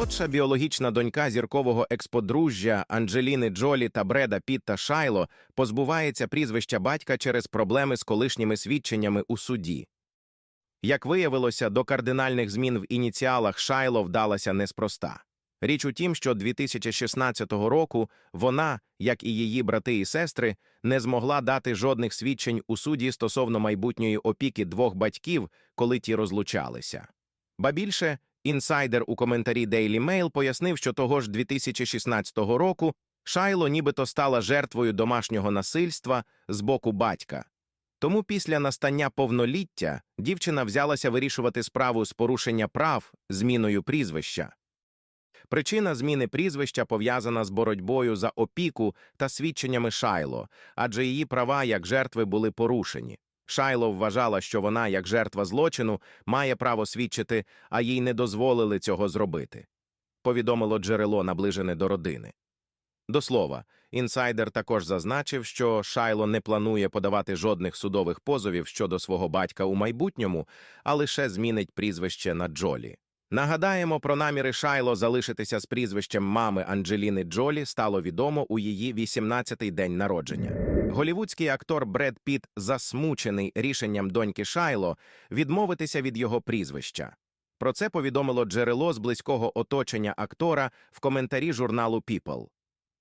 Наймолодша біологічна донька зіркового експодружжя Анджеліни Джолі та Бреда Пітта Шайло позбувається прізвища батька через проблеми з колишніми свідченнями у суді. Як виявилося, до кардинальних змін в ініціалах Шайло вдалася неспроста. Річ у тім, що 2016 року вона, як і її брати і сестри, не змогла дати жодних свідчень у суді стосовно майбутньої опіки двох батьків, коли ті розлучалися. Ба більше, інсайдер у коментарі Daily Mail пояснив, що того ж 2016 року Шайло нібито стала жертвою домашнього насильства з боку батька. Тому після настання повноліття дівчина взялася вирішувати справу з порушення прав зміною прізвища. Причина зміни прізвища пов'язана з боротьбою за опіку та свідченнями Шайло, адже її права як жертви були порушені. Шайло вважала, що вона, як жертва злочину, має право свідчити, а їй не дозволили цього зробити. Повідомило джерело, наближене до родини. До слова, інсайдер також зазначив, що Шайло не планує подавати жодних судових позовів щодо свого батька у майбутньому, а лише змінить прізвище на Джолі. Нагадаємо, про наміри Шайло залишитися з прізвищем мами Анджеліни Джолі стало відомо у її 18-й день народження. Голівудський актор Бред Піт засмучений рішенням доньки Шайло відмовитися від його прізвища. Про це повідомило джерело з близького оточення актора в коментарі журналу People.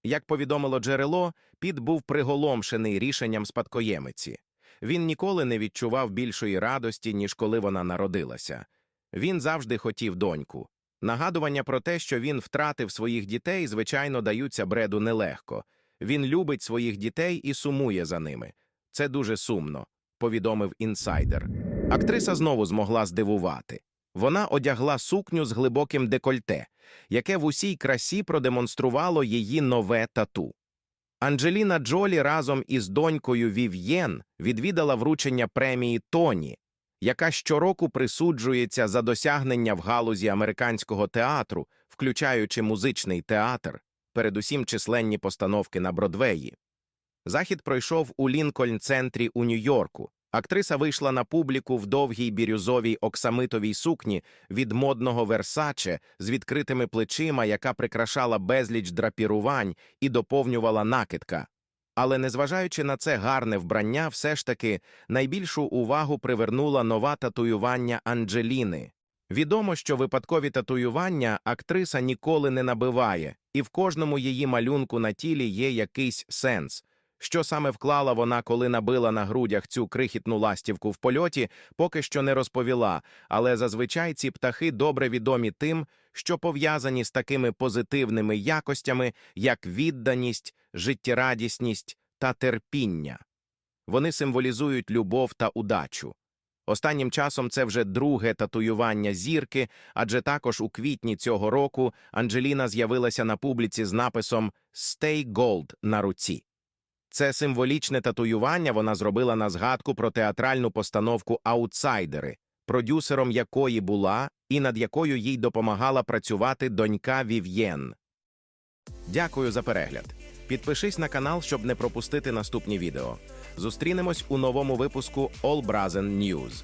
Як повідомило джерело, Піт був приголомшений рішенням спадкоємиці. Він ніколи не відчував більшої радості, ніж коли вона народилася. Він завжди хотів доньку. Нагадування про те, що він втратив своїх дітей, звичайно, даються бреду нелегко. Він любить своїх дітей і сумує за ними. Це дуже сумно, повідомив інсайдер. Актриса знову змогла здивувати. Вона одягла сукню з глибоким декольте, яке в усій красі продемонструвало її нове тату. Анджеліна Джолі разом із донькою Вів'єн відвідала вручення премії Тоні, яка щороку присуджується за досягнення в галузі американського театру, включаючи музичний театр, передусім численні постановки на Бродвеї. Захід пройшов у Лінкольн-центрі у Нью-Йорку. Актриса вийшла на публіку в довгій бірюзовій оксамитовій сукні від модного Версаче з відкритими плечима, яка прикрашала безліч драпірувань і доповнювала накидка. Але незважаючи на це гарне вбрання, все ж таки найбільшу увагу привернула нова татуювання Анджеліни. Відомо, що випадкові татуювання актриса ніколи не набиває, і в кожному її малюнку на тілі є якийсь сенс. Що саме вклала вона, коли набила на грудях цю крихітну ластівку в польоті, поки що не розповіла, але зазвичай ці птахи добре відомі тим, що пов'язані з такими позитивними якостями, як відданість, життєрадісність та терпіння. Вони символізують любов та удачу. Останнім часом це вже друге татуювання зірки, адже також у квітні цього року Анджеліна з'явилася на публіці з написом «Stay Gold» на руці. Це символічне татуювання вона зробила на згадку про театральну постановку Аутсайдери, продюсером якої була і над якою їй допомагала працювати донька Вів'єн. Дякую за перегляд. Підпишись на канал, щоб не пропустити наступні відео. Зустрінемось у новому випуску All Brazen News.